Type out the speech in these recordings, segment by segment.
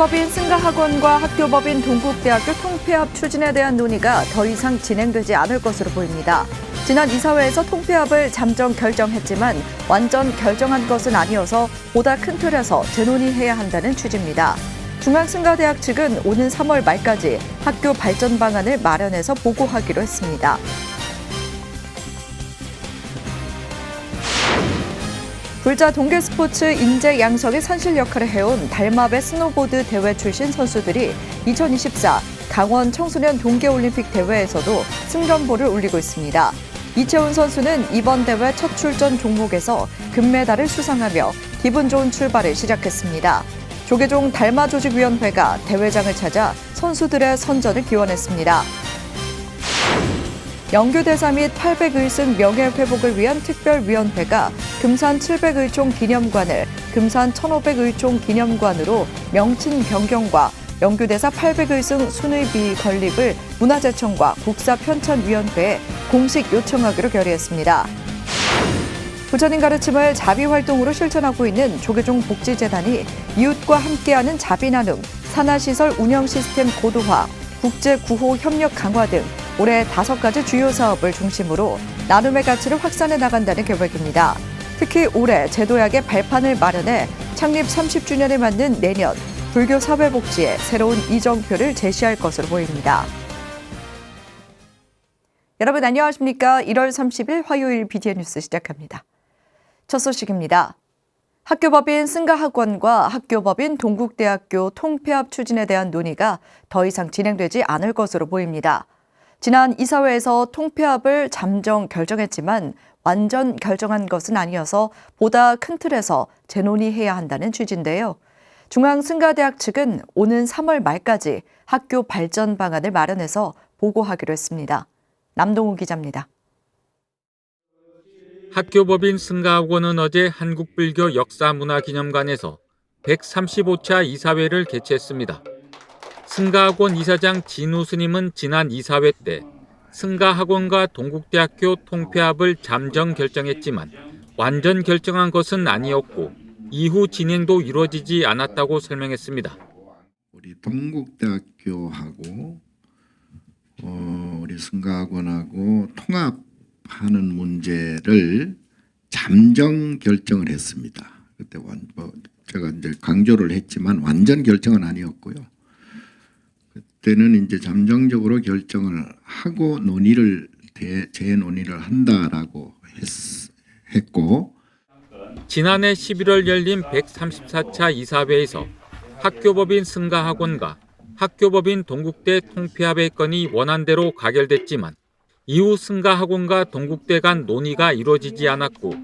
학교법인 승가학원과 학교법인 동국대학교 통폐합 추진에 대한 논의가 더 이상 진행되지 않을 것으로 보입니다. 지난 이사회에서 통폐합을 잠정 결정했지만 완전 결정한 것은 아니어서 보다 큰 틀에서 재논의해야 한다는 취지입니다. 중앙승가대학 측은 오는 3월 말까지 학교 발전 방안을 마련해서 보고하기로 했습니다. 불자 동계 스포츠 인재 양성의 산실 역할을 해온 달마배 스노보드 대회 출신 선수들이 2024 강원 청소년 동계올림픽 대회에서도 승전보를 올리고 있습니다. 이채훈 선수는 이번 대회 첫 출전 종목에서 금메달을 수상하며 기분 좋은 출발을 시작했습니다. 조계종 달마조직위원회가 대회장을 찾아 선수들의 선전을 기원했습니다. 영규대사 및 801승 명예회복을 위한 특별위원회가 금산 701총 기념관을 금산 1501총 기념관으로 명칭 변경과 영규대사 801승 순의비 건립을 문화재청과 국사편찬위원회에 공식 요청하기로 결의했습니다. 부처님 가르침을 자비 활동으로 실천하고 있는 조계종 복지재단이 이웃과 함께하는 자비 나눔, 산하시설 운영 시스템 고도화, 국제 구호 협력 강화 등 올해 다섯 가지 주요 사업을 중심으로 나눔의 가치를 확산해 나간다는 계획입니다. 특히 올해 제도약의 발판을 마련해 창립 30주년에 맞는 내년 불교 사회복지에 새로운 이정표를 제시할 것으로 보입니다. 여러분 안녕하십니까? 1월 30일 화요일 BTN 뉴스 시작합니다. 첫 소식입니다. 학교법인 승가학원과 학교법인 동국대학교 통폐합 추진에 대한 논의가 더 이상 진행되지 않을 것으로 보입니다. 지난 이사회에서 통폐합을 잠정 결정했지만 완전 결정한 것은 아니어서 보다 큰 틀에서 재논의해야 한다는 취지인데요. 중앙승가대학 측은 오는 3월 말까지 학교 발전 방안을 마련해서 보고하기로 했습니다. 남동우 기자입니다. 학교법인 승가학원은 어제 한국불교 역사문화기념관에서 135차 이사회를 개최했습니다. 승가학원 이사장 진우 스님은 지난 이사회 때 승가학원과 동국대학교 통폐합을 잠정 결정했지만 완전 결정한 것은 아니었고 이후 진행도 이루어지지 않았다고 설명했습니다. 우리 동국대학교하고 어, 우리 승가학원하고 통합하는 문제를 잠정 결정을 했습니다. 그때 완, 뭐 제가 이제 강조를 했지만 완전 결정은 아니었고요. 그때는 이제 잠정적으로 결정을 하고 논의를 대, 재논의를 한다라고 했, 했고. 지난해 11월 열린 134차 이사회에서 학교법인 승가학원과 학교법인 동국대 통폐합의 건이 원안대로 가결됐지만 이후 승가학원과 동국대 간 논의가 이루어지지 않았고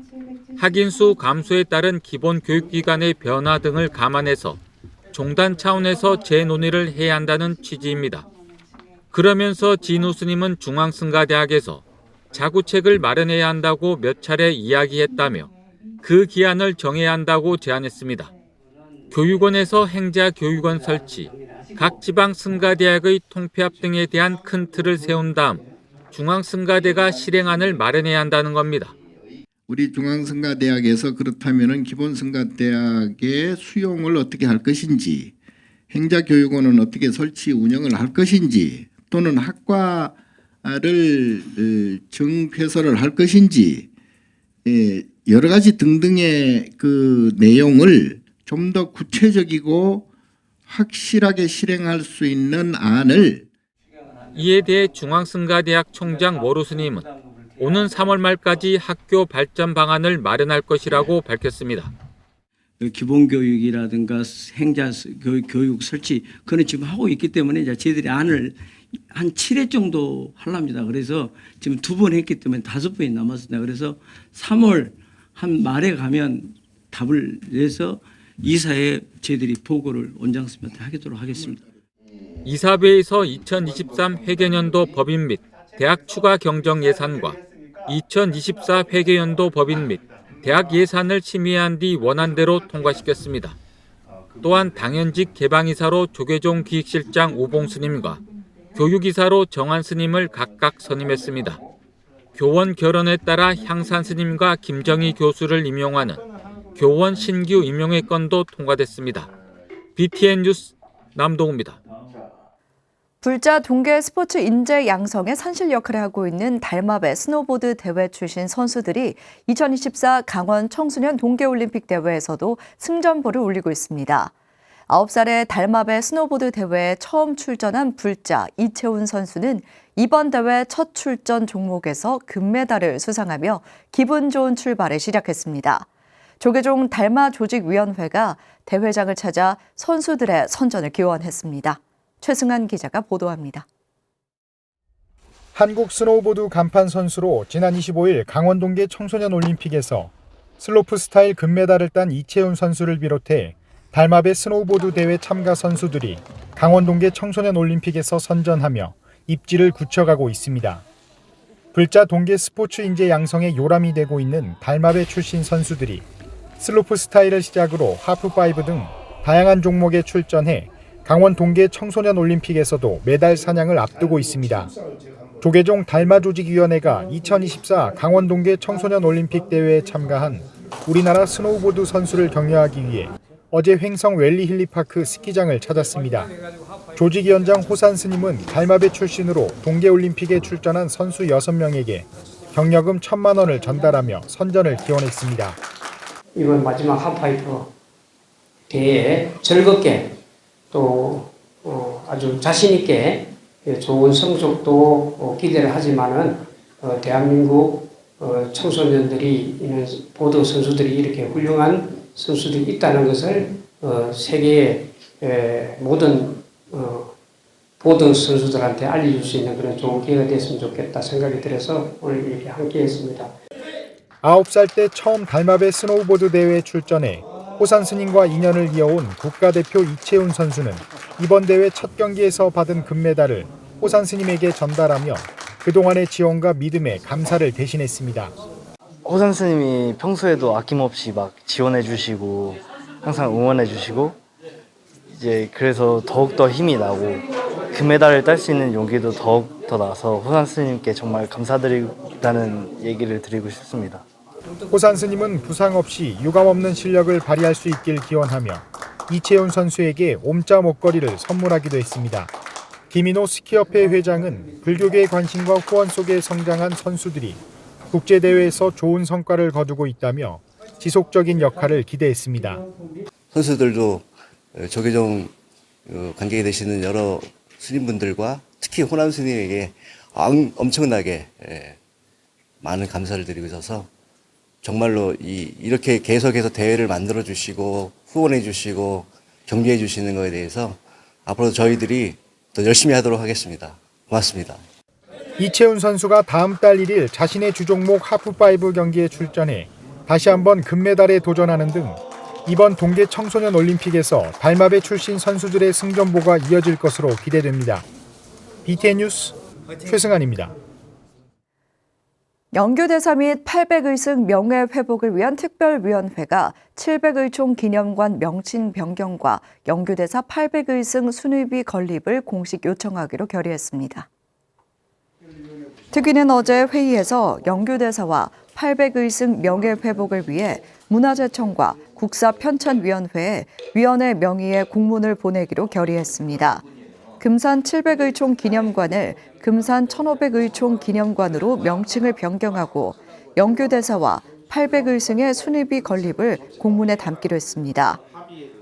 학인수 감소에 따른 기본 교육기관의 변화 등을 감안해서 종단 차원에서 재논의를 해야 한다는 취지입니다. 그러면서 진우 스님은 중앙승가대학에서 자구책을 마련해야 한다고 몇 차례 이야기했다며 그 기한을 정해야 한다고 제안했습니다. 교육원에서 행자 교육원 설치, 각 지방 승가대학의 통폐합 등에 대한 큰 틀을 세운 다음 중앙승가대가 실행안을 마련해야 한다는 겁니다. 우리 중앙승가대학에서 그렇다면은 기본승가대학의 수용을 어떻게 할 것인지, 행자교육원은 어떻게 설치 운영을 할 것인지, 또는 학과를 어, 정폐설을 할 것인지, 예, 여러 가지 등등의 그 내용을 좀 더 구체적이고 확실하게 실행할 수 있는 안을 이에 대해 중앙승가대학 총장 워루 스님은 오는 3월 말까지 학교 발전 방안을 마련할 것이라고 밝혔습니다. 기본 교육이라든가 행자 교육, 교육 설치 그는 지금 하고 있기 때문에 이제 저희들이 안을 한 7회 정도 하랍니다. 그래서 지금 두 번 했기 때문에 다섯 번이 남았습니다. 그래서 3월 한 말에 가면 답을 내서 이사에 저희들이 보고를 원장선생님한테 하도록 하겠습니다. 이사회에서 2023 회계년도 법인 및 대학 추가 경정 예산과 2024 회계연도 법인 및 대학 예산을 심의한 뒤 원안대로 통과시켰습니다. 또한 당연직 개방이사로 조계종 기획실장 오봉 스님과 교육이사로 정한 스님을 각각 선임했습니다. 교원 결혼에 따라 향산 스님과 김정희 교수를 임용하는 교원 신규 임용의 건도 통과됐습니다. BTN 뉴스 남동우입니다. 불자 동계 스포츠 인재 양성의 산실 역할을 하고 있는 달마배 스노보드 대회 출신 선수들이 2024 강원 청소년 동계올림픽 대회에서도 승전보를 올리고 있습니다. 9살의 달마배 스노보드 대회에 처음 출전한 불자 이채훈 선수는 이번 대회 첫 출전 종목에서 금메달을 수상하며 기분 좋은 출발을 시작했습니다. 조계종 달마 조직위원회가 대회장을 찾아 선수들의 선전을 기원했습니다. 최승한 기자가 보도합니다. 한국 스노우보드 간판 선수로 지난 25일 강원 동계 청소년 올림픽에서 슬로프 스타일 금메달을 딴 이채훈 선수를 비롯해 달마배 스노우보드 대회 참가 선수들이 강원 동계 청소년 올림픽에서 선전하며 입지를 굳혀가고 있습니다. 불자 동계 스포츠 인재 양성에 요람이 되고 있는 달마배 출신 선수들이 슬로프 스타일을 시작으로 하프 파이브 등 다양한 종목에 출전해 강원 동계 청소년 올림픽에서도 메달 사냥을 앞두고 있습니다. 조계종 달마조직위원회가 2024 강원 동계 청소년 올림픽 대회에 참가한 우리나라 스노우보드 선수를 격려하기 위해 어제 횡성 웰리 힐리파크 스키장을 찾았습니다. 조직위원장 호산 스님은 달마배 출신으로 동계올림픽에 출전한 선수 6명에게 경력금 1천만 원을 전달하며 선전을 기원했습니다. 이번 마지막 하프파이프 대회에 즐겁게 또 어, 아주 자신 있게 좋은 성적도 어, 기대를 하지만은 어, 대한민국 어, 청소년들이 있는 보드 선수들이 이렇게 훌륭한 선수들이 있다는 것을 어, 세계의 에, 모든 어, 보드 선수들한테 알려줄 수 있는 그런 좋은 기회가 됐으면 좋겠다 생각이 들어서 오늘 이렇게 함께 했습니다. 9살 때 처음 달마배 스노우보드 대회에 출전해 호산 스님과 인연을 이어온 국가대표 이채훈 선수는 이번 대회 첫 경기에서 받은 금메달을 호산 스님에게 전달하며 그동안의 지원과 믿음에 감사를 대신했습니다. 호산 스님이 평소에도 아낌없이 막 지원해 주시고 항상 응원해 주시고 이제 그래서 더욱 더 힘이 나고 금메달을 딸 수 있는 용기도 더욱 더 나서 호산 스님께 정말 감사드리다는 얘기를 드리고 싶습니다. 호산 스님은 부상 없이 유감 없는 실력을 발휘할 수 있길 기원하며 이채훈 선수에게 옴자 목걸이를 선물하기도 했습니다. 김인호 스키협회 회장은 불교계의 관심과 후원 속에 성장한 선수들이 국제대회에서 좋은 성과를 거두고 있다며 지속적인 역할을 기대했습니다. 선수들도 어, 조계종 어, 관계에 되시는 여러 스님분들과 특히 호남 스님에게 엄- 엄청나게 예, 많은 감사를 드리고 있어서 정말로 이, 이렇게 계속해서 대회를 만들어 주시고 후원해 주시고 격려해 주시는 것에 대해서 앞으로 저희들이 더 열심히 하도록 하겠습니다. 고맙습니다. 이채훈 선수가 다음 달 1일 자신의 주종목 하프파이브 경기에 출전해 다시 한번 금메달에 도전하는 등 이번 동계 청소년 올림픽에서 달마배 출신 선수들의 승전보가 이어질 것으로 기대됩니다. BTN 뉴스 최승환입니다. 영규대사 및 800의승 명예회복을 위한 특별위원회가 700의총 기념관 명칭 변경과 영규대사 800의승 순위비 건립을 공식 요청하기로 결의했습니다. 특위는 어제 회의에서 영규대사와 800의승 명예회복을 위해 문화재청과 국사편찬위원회에 위원회 명의의 공문을 보내기로 결의했습니다. 금산 700의총 기념관을 금산 1500의총 기념관으로 명칭을 변경하고 영규대사와 800의승의 순위비 건립을 공문에 담기로 했습니다.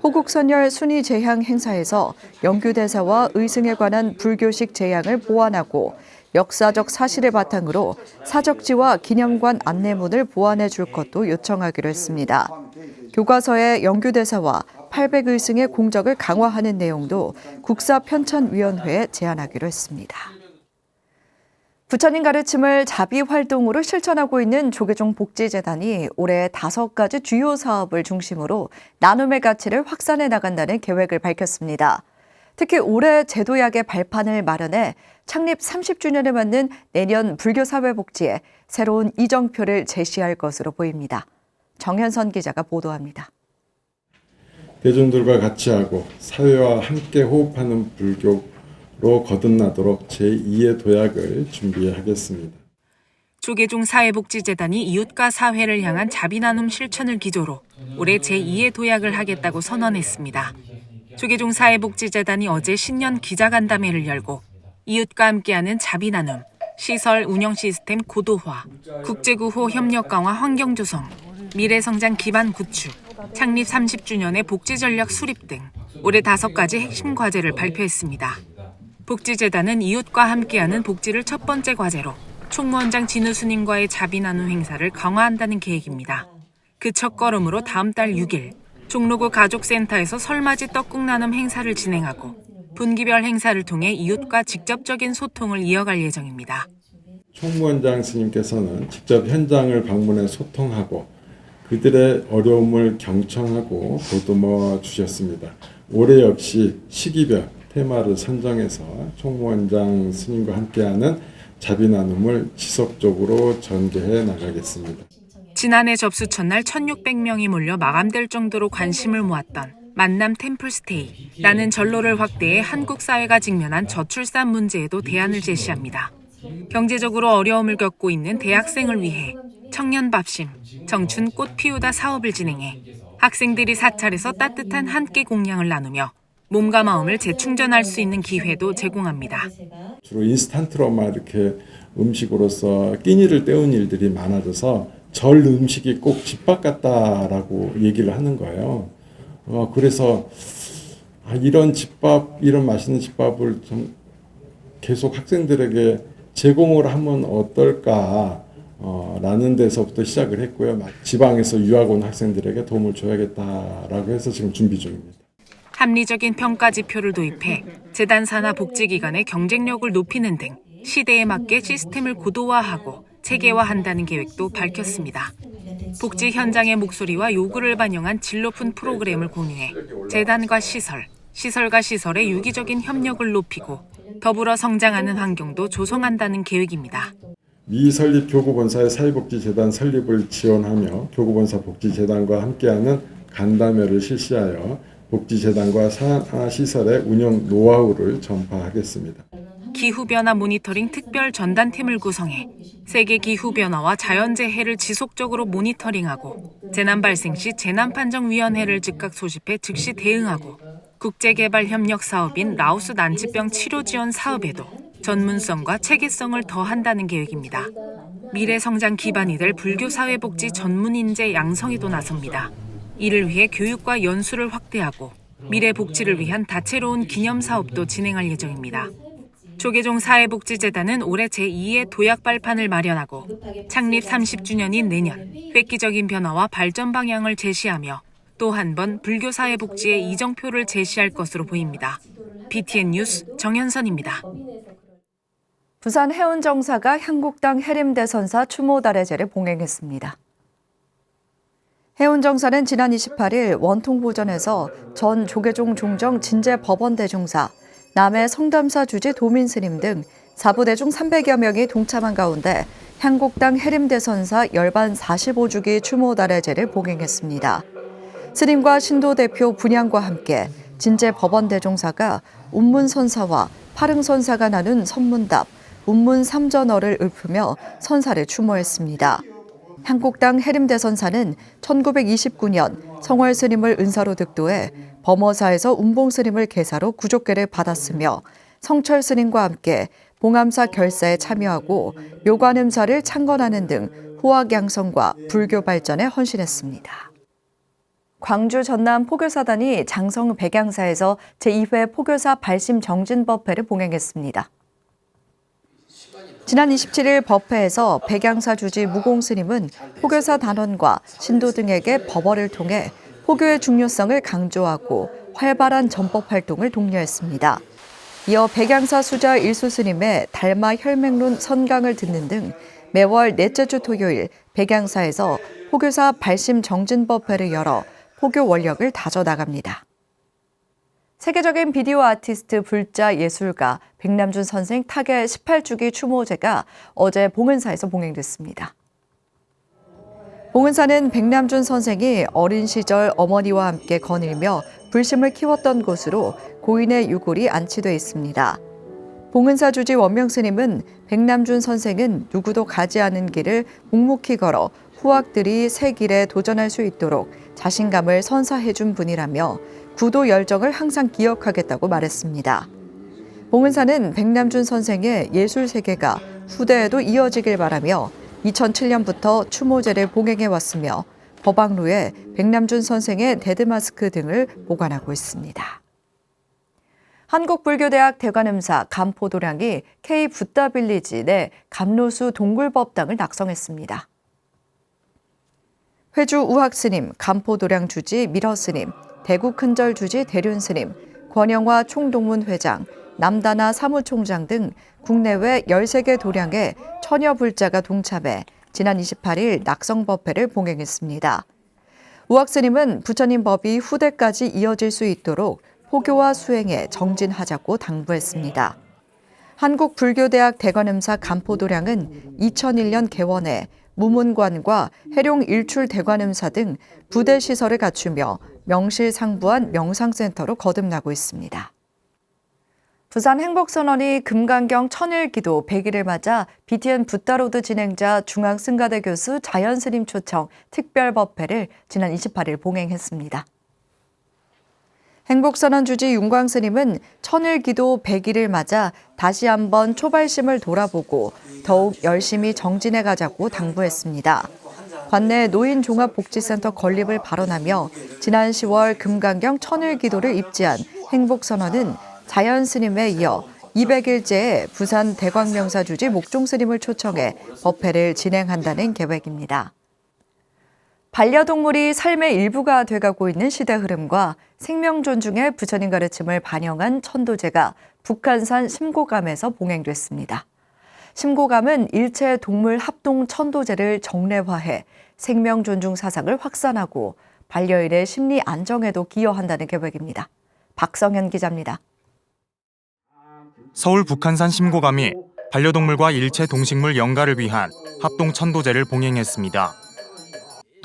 호국선열 순위 제향 행사에서 영규대사와 의승에 관한 불교식 제향을 보완하고 역사적 사실을 바탕으로 사적지와 기념관 안내문을 보완해 줄 것도 요청하기로 했습니다. 교과서에 영규대사와 800의승의 공적을 강화하는 내용도 국사편찬위원회에 제안하기로 했습니다. 부처님 가르침을 자비 활동으로 실천하고 있는 조계종 복지재단이 올해 다섯 가지 주요 사업을 중심으로 나눔의 가치를 확산해 나간다는 계획을 밝혔습니다. 특히 올해 제도약의 발판을 마련해 창립 30주년을 맞는 내년 불교사회복지에 새로운 이정표를 제시할 것으로 보입니다. 정현선 기자가 보도합니다. 대중들과 같이 하고 사회와 함께 호흡하는 불교로 거듭나도록 제2의 도약을 준비하겠습니다. 조계종 사회복지재단이 이웃과 사회를 향한 자비 나눔 실천을 기조로 올해 제2의 도약을 하겠다고 선언했습니다. 조계종 사회복지재단이 어제 신년 기자간담회를 열고 이웃과 함께하는 자비 나눔, 시설 운영 시스템 고도화, 국제구호 협력 강화 환경 조성, 미래 성장 기반 구축, 창립 30주년의 복지 전략 수립 등 올해 다섯 가지 핵심 과제를 발표했습니다. 복지재단은 이웃과 함께하는 복지를 첫 번째 과제로 총무원장 진우 스님과의 자비 나눔 행사를 강화한다는 계획입니다. 그 첫걸음으로 다음 달 6일 종로구 가족센터에서 설맞이 떡국 나눔 행사를 진행하고 분기별 행사를 통해 이웃과 직접적인 소통을 이어갈 예정입니다. 총무원장 스님께서는 직접 현장을 방문해 소통하고 그들의 어려움을 경청하고 보듬어 주셨습니다. 올해 역시 시기별 테마를 선정해서 총무원장 스님과 함께하는 자비 나눔을 지속적으로 전개해 나가겠습니다. 지난해 접수 첫날 1,600명이 몰려 마감될 정도로 관심을 모았던 만남 템플스테이라는 전로를 확대해 한국 사회가 직면한 저출산 문제에도 대안을 제시합니다. 경제적으로 어려움을 겪고 있는 대학생을 위해 청년 밥심, 청춘 꽃 피우다 사업을 진행해 학생들이 사찰에서 따뜻한 한 끼 공양을 나누며 몸과 마음을 재충전할 수 있는 기회도 제공합니다. 주로 인스턴트로만 이렇게 음식으로서 끼니를 때운 일들이 많아져서 절 음식이 꼭 집밥 같다라고 얘기를 하는 거예요. 어, 그래서 아, 이런 집밥, 이런 맛있는 집밥을 좀 계속 학생들에게 제공을 하면 어떨까, 어, 라는 데서부터 시작을 했고요. 막 지방에서 유학 온 학생들에게 도움을 줘야겠다라고 해서 지금 준비 중입니다. 합리적인 평가 지표를 도입해 재단 산하 복지기관의 경쟁력을 높이는 등 시대에 맞게 시스템을 고도화하고 체계화한다는 계획도 밝혔습니다. 복지 현장의 목소리와 요구를 반영한 질 높은 프로그램을 공유해 재단과 시설, 시설과 시설의 유기적인 협력을 높이고 더불어 성장하는 환경도 조성한다는 계획입니다. 미설립 교구본사의 사회복지재단 설립을 지원하며 교구본사 복지재단과 함께하는 간담회를 실시하여 복지재단과 산하시설의 운영 노하우를 전파하겠습니다. 기후변화 모니터링 특별 전단팀을 구성해 세계 기후변화와 자연재해를 지속적으로 모니터링하고 재난 발생 시 재난판정위원회를 즉각 소집해 즉시 대응하고 국제개발 협력 사업인 라오스 난치병 치료 지원 사업에도 전문성과 체계성을 더한다는 계획입니다. 미래 성장 기반이 될 불교 사회복지 전문 인재 양성에도 나섭니다. 이를 위해 교육과 연수를 확대하고 미래 복지를 위한 다채로운 기념 사업도 진행할 예정입니다. 조계종 사회복지재단은 올해 제2의 도약 발판을 마련하고 창립 30주년인 내년 획기적인 변화와 발전 방향을 제시하며 또 한 번 불교 사회복지의 이정표를 제시할 것으로 보입니다. BTN 뉴스 정현선입니다. 부산 해운 정사가 한국당 해림 대선사 추모 달해제를 봉행했습니다. 해운 정사는 지난 28일 원통보전에서 전 조계종 종정 진재 법원대중사, 남해 성담사 주지 도민 스님 등 4부대 중 300여 명이 동참한 가운데 한국당 해림 대선사 열반 45주기 추모 달해제를 봉행했습니다. 스님과 신도 대표 분양과 함께 진재 법원 대종사가 운문선사와 파릉선사가 나눈 선문답, 운문 삼전어를 읊으며 선사를 추모했습니다. 한국당 해림대 선사는 1929년 성월 스님을 은사로 득도해 범어사에서 운봉 스님을 계사로 구족계를 받았으며 성철 스님과 함께 봉암사 결사에 참여하고 묘관음사를 창건하는 등 후학 양성과 불교 발전에 헌신했습니다. 광주 전남 포교사단이 장성 백양사에서 제2회 포교사 발심 정진법회를 봉행했습니다. 지난 27일 법회에서 백양사 주지 무공스님은 포교사 단원과 신도 등에게 법어를 통해 포교의 중요성을 강조하고 활발한 전법 활동을 독려했습니다. 이어 백양사 수자 일수스님의 달마 혈맹론 선강을 듣는 등 매월 넷째 주 토요일 백양사에서 포교사 발심 정진법회를 열어 포교 원력을 다져 나갑니다. 세계적인 비디오 아티스트 불자 예술가 백남준 선생 타계 18주기 추모제가 어제 봉은사에서 봉행됐습니다. 봉은사는 백남준 선생이 어린 시절 어머니와 함께 거닐며 불심을 키웠던 곳으로 고인의 유골이 안치돼 있습니다. 봉은사 주지 원명 스님은 백남준 선생은 누구도 가지 않은 길을 묵묵히 걸어 후학들이 새 길에 도전할 수 있도록 자신감을 선사해 준 분이라며 구도 열정을 항상 기억하겠다고 말했습니다. 봉은사는 백남준 선생의 예술 세계가 후대에도 이어지길 바라며 2007년부터 추모제를 봉행해 왔으며 법왕루에 백남준 선생의 데드마스크 등을 보관하고 있습니다. 한국불교대학 대관음사 감포도량이 K 붓다빌리지 내 감로수 동굴법당을 낙성했습니다. 회주 우학스님, 감포도량 주지 미러스님, 대구 큰절 주지 대륜 스님, 권영화 총동문 회장, 남다나 사무총장 등 국내외 13개 도량의 천여 불자가 동참해 지난 28일 낙성법회를 봉행했습니다. 우학스님은 부처님 법이 후대까지 이어질 수 있도록 포교와 수행에 정진하자고 당부했습니다. 한국불교대학 대관음사 감포도량은 2001년 개원해 무문관과 해룡 일출 대관음사 등 부대 시설을 갖추며 명실상부한 명상센터로 거듭나고 있습니다. 부산 행복선언이 금강경 천일기도 100일을 맞아 BTN 붓다로드 진행자 중앙승가대 교수 자연스님 초청 특별법회를 지난 28일 봉행했습니다. 행복선언 주지 윤광 스님은 천일 기도 100일을 맞아 다시 한번 초발심을 돌아보고 더욱 열심히 정진해 가자고 당부했습니다. 관내 노인 종합복지센터 건립을 발언하며 지난 10월 금강경 천일 기도를 입지한 행복선언은 자연 스님에 이어 200일째에 부산 대광명사 주지 목종 스님을 초청해 법회를 진행한다는 계획입니다. 반려동물이 삶의 일부가 돼가고 있는 시대 흐름과 생명 존중의 부처님 가르침을 반영한 천도제가 북한산 심고감에서 봉행됐습니다. 심고감은 일체 동물 합동 천도제를 정례화해 생명 존중 사상을 확산하고 반려인의 심리 안정에도 기여한다는 계획입니다. 박성현 기자입니다. 서울 북한산 심고감이 반려동물과 일체 동식물 연가를 위한 합동 천도제를 봉행했습니다.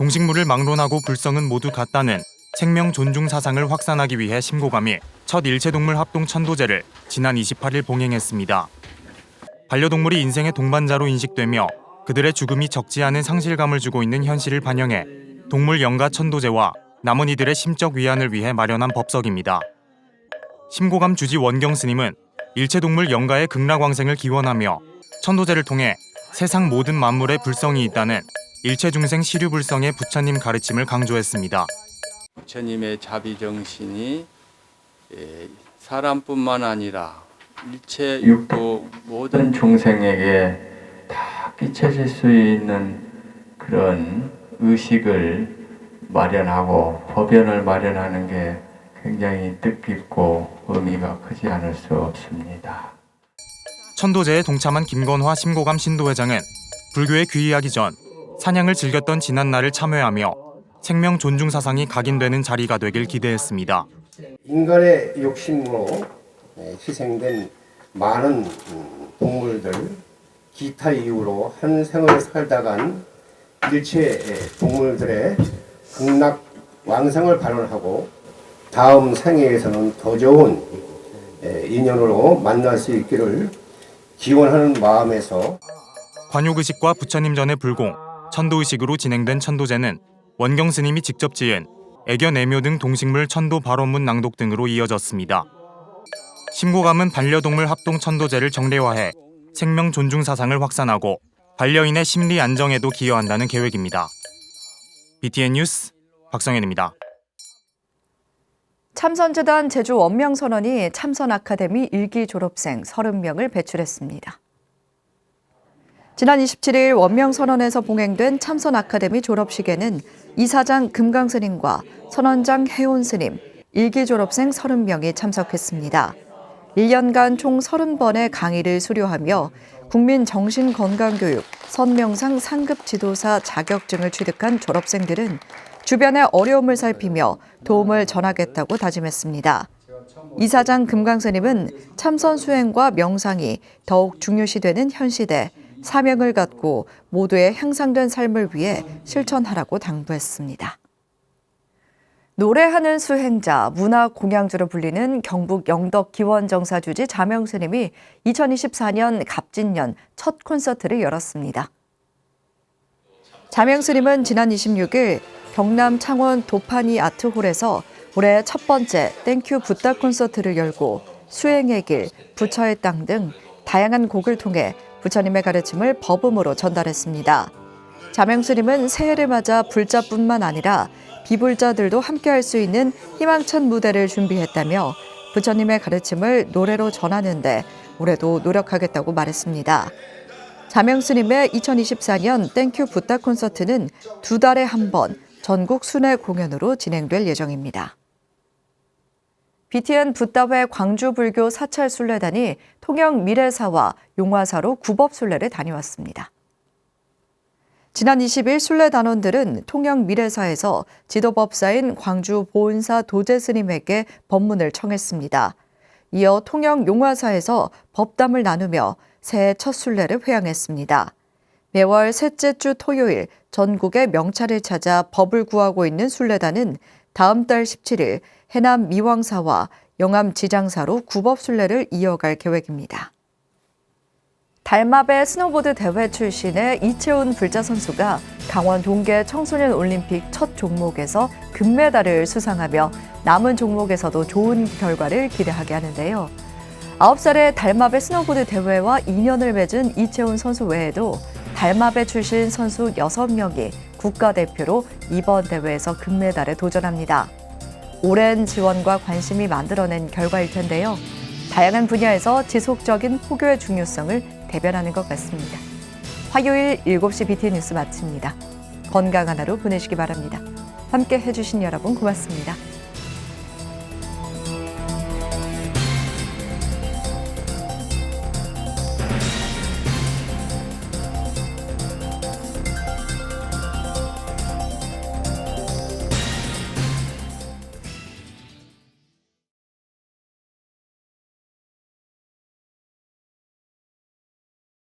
동식물을 막론하고 불성은 모두 같다는 생명 존중 사상을 확산하기 위해 심고감이 첫 일체동물 합동 천도제를 지난 28일 봉행했습니다. 반려동물이 인생의 동반자로 인식되며 그들의 죽음이 적지 않은 상실감을 주고 있는 현실을 반영해 동물 연가 천도제와 남은 이들의 심적 위안을 위해 마련한 법석입니다. 심고감 주지 원경 스님은 일체동물 연가의 극락왕생을 기원하며 천도제를 통해 세상 모든 만물에 불성이 있다는 일체중생 시류불성의 부처님 가르침을 강조했습니다. 부처님의 자비 정신이 예, 사람뿐만 아니라 일체 육도 모든 중생에게 다 끼쳐질 수 있는 그런 의식을 마련하고 법연을 마련하는 게 굉장히 뜻깊고 의미가 크지 않을 수 없습니다. 천도제에 동참한 김건화 심고감 신도회장은 불교에 귀의하기 전 사냥을 즐겼던 지난 날을 참회하며 생명 존중 사상이 각인되는 자리가 되길 기대했습니다. 인간의 욕심으로 희생된 많은 동물들, 기타 이유로 한 생을 살다간 일체 동물들의 극락 왕성을 발언하고 다음 생애에서는 더 좋은 인연으로 만날 수 있기를 기원하는 마음에서 관욕의식과 부처님 전의 불공, 천도의식으로 진행된 천도제는 원경 스님이 직접 지은 애견 애묘 등 동식물 천도 발언문 낭독 등으로 이어졌습니다. 심고감은 반려동물 합동 천도제를 정례화해 생명 존중 사상을 확산하고 반려인의 심리 안정에도 기여한다는 계획입니다. BTN 뉴스 박성현입니다. 참선재단 제주 원명선언이 참선 아카데미 1기 졸업생 30명을 배출했습니다. 지난 27일 원명선언에서 봉행된 참선 아카데미 졸업식에는 이사장 금강 스님과 선원장 혜온스님, 1기 졸업생 30명이 참석했습니다. 1년간 총 30번의 강의를 수료하며 국민 정신건강교육 선명상 상급 지도사 자격증을 취득한 졸업생들은 주변의 어려움을 살피며 도움을 전하겠다고 다짐했습니다. 이사장 금강스님은 참선 수행과 명상이 더욱 중요시되는 현 시대 사명을 갖고 모두의 향상된 삶을 위해 실천하라고 당부했습니다. 노래하는 수행자, 문화 공양주로 불리는 경북 영덕 기원정사 주지 자명 스님이 2024년 갑진년 첫 콘서트를 열었습니다. 자명 스님은 지난 26일 경남 창원 도파니 아트홀에서 올해 첫 번째 땡큐 붓다 콘서트를 열고 수행의 길, 부처의 땅 등 다양한 곡을 통해 부처님의 가르침을 법음으로 전달했습니다. 자명스님은 새해를 맞아 불자뿐만 아니라 비불자들도 함께할 수 있는 희망찬 무대를 준비했다며 부처님의 가르침을 노래로 전하는데 올해도 노력하겠다고 말했습니다. 자명스님의 2024년 땡큐 붓다 콘서트는 두 달에 한 번 전국 순회 공연으로 진행될 예정입니다. BTN 붓다회 광주불교 사찰 순례단이 통영 미래사와 용화사로 구법 순례를 다녀왔습니다. 지난 20일 순례 단원들은 통영 미래사에서 지도법사인 광주 보은사 도제 스님에게 법문을 청했습니다. 이어 통영 용화사에서 법담을 나누며 새해 첫 순례를 회양했습니다. 매월 셋째 주 토요일 전국의 명찰을 찾아 법을 구하고 있는 순례단은 다음 달 17일 해남 미왕사와 영암 지장사로 구법 순례를 이어갈 계획입니다. 달마배 스노보드 대회 출신의 이채훈 불자 선수가 강원 동계 청소년 올림픽 첫 종목에서 금메달을 수상하며 남은 종목에서도 좋은 결과를 기대하게 하는데요. 9살의 달마배 스노보드 대회와 인연을 맺은 이채훈 선수 외에도 달마배 출신 선수 6명이 국가대표로 이번 대회에서 금메달에 도전합니다. 오랜 지원과 관심이 만들어낸 결과일 텐데요. 다양한 분야에서 지속적인 포교의 중요성을 대변하는 것 같습니다. 화요일 7시 BTN 뉴스 마칩니다. 건강한 하루 보내시기 바랍니다. 함께 해주신 여러분 고맙습니다.